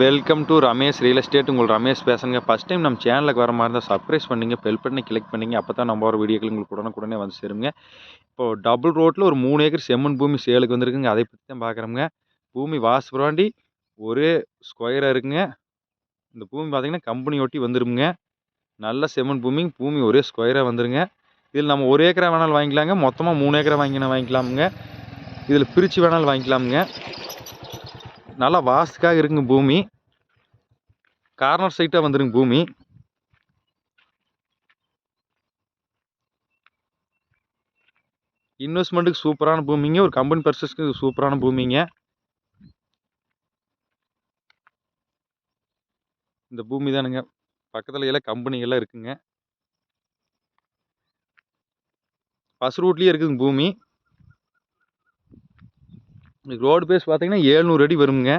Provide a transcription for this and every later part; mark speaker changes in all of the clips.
Speaker 1: Welcome to Ramesh real estate உங்கள் ரமேஷ் பேசுங்க. First time நம்ம சேனலுக்கு வர மாதிரி இருந்தால் சப்ஸ்கிரைப் பண்ணிங்க. பெல் பண்ணி கிளிக் பண்ணிங்க. அப்போ தான் நம்ம வர வீடியோக்கள் உங்களுக்கு உடனே உடனே வந்து சேருங்க. இப்போது டபுள் ரோட்டில் ஒரு மூணு ஏக்கர் செம்மண் பூமி சேலுக்கு வந்துருக்குங்க. அதை பற்றி தான் பார்க்குறோங்க பூமி வாசப்புராண்டி ஒரே ஸ்கொயராக இருக்குங்க. இந்த பூமி பார்த்திங்கன்னா கம்பெனி ஒட்டி வந்துருங்க நல்ல செம்மண் பூமி பூமி ஒரே ஸ்கொயராக வந்துருங்க. இதில் நம்ம ஒரு ஏக்கரா வேணாலும் வாங்கிக்கலாங்க. மொத்தமாக மூணு ஏக்கரா வாங்கினா வாங்கிக்கலாமுங்க. இதில் பிரித்து வேணாலும் வாங்கிக்கலாமுங்க. நல்லா வாஸ்துக்காக இருக்குங்க பூமி. கார்னர் சைட்டாக வந்துருங்க பூமி. இன்வெஸ்ட்மெண்ட்டுக்கு சூப்பரான பூமிங்க. ஒரு கம்பெனி பர்சஸ்க்கு சூப்பரான பூமிங்க. இந்த பூமி தானுங்க. பக்கத்தில் எல்லாம் கம்பெனிகள்லாம் இருக்குங்க. பஸ் ரூட்லேயே இருக்குதுங்க பூமி. ரோடு பேஸ் பார்த்தீங்கன்னா ஏழ்நூறு அடி வருங்க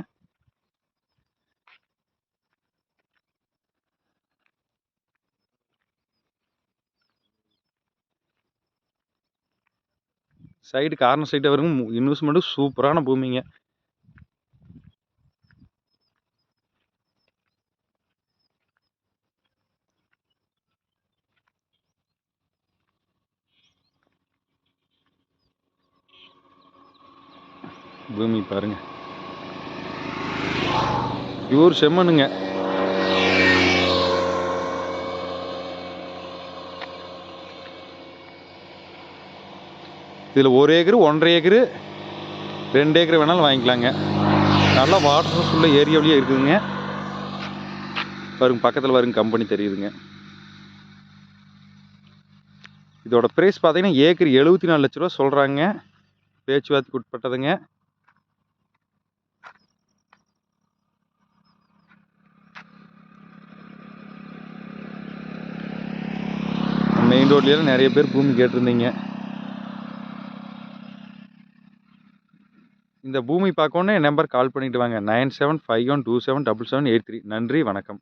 Speaker 1: சைடு கார்னர் சைட்டாக வருங்க. இன்வெஸ்ட்மெண்ட்டு சூப்பரான பூமிங்க. பூமி பாருங்க. இவர் செம்மண்ணுங்க. இதில் ஒரு ஏக்கரு ஒன்றரை ஏக்கரு ரெண்டு ஏக்கர் வேணாலும் வாங்கிக்கலாங்க. நல்லா வாட்டர் சோர்ஸ் உள்ள ஏரியாவிலேயே இருக்குதுங்க. பாருங்க பக்கத்தில் பாருங்க கம்பெனி தெரியுதுங்க. இதோட ப்ரைஸ் பார்த்தீங்கன்னா ஏக்கர் எழுபத்தி நாலு லட்ச ரூபா சொல்கிறாங்க பேச்சுவார்த்தைக்கு உட்பட்டதுங்க. மெயின் ரோட்லேயும் நிறைய பேர் பூமி கேட்டிருந்தீங்க. இந்த பூமி பார்க்கணுன்னு என் நம்பர் கால் பண்ணிவிட்டு வாங்க. Nine seven five one two seven double seven eight three. நன்றி வணக்கம்.